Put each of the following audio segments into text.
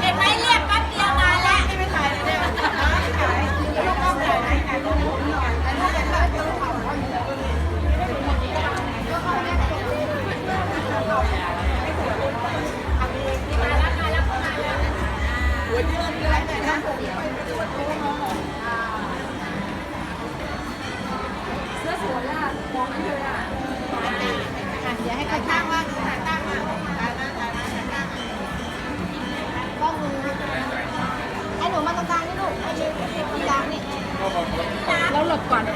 เห็นไหมเรียกแป๊บเดียวมาแล้วให้ไปถ่ายเลยเนี่ยถ่ายลูกก็ถ่ายไหนไหนก็หุ่นหน่อยนี่เป็นอะไรสื้อสวยอะมองไม่เห็น แล้วหลบก่อนจะ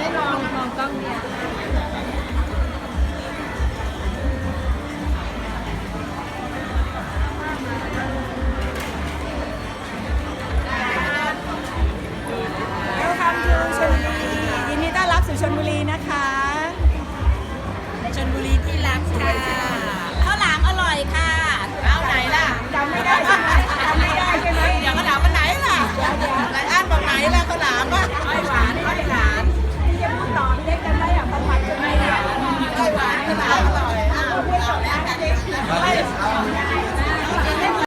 ได้ลองมองก้องเนี่ยเวลคัมทูชลบุรียินดีต้อนรับสู่ชลบุรีนะคะ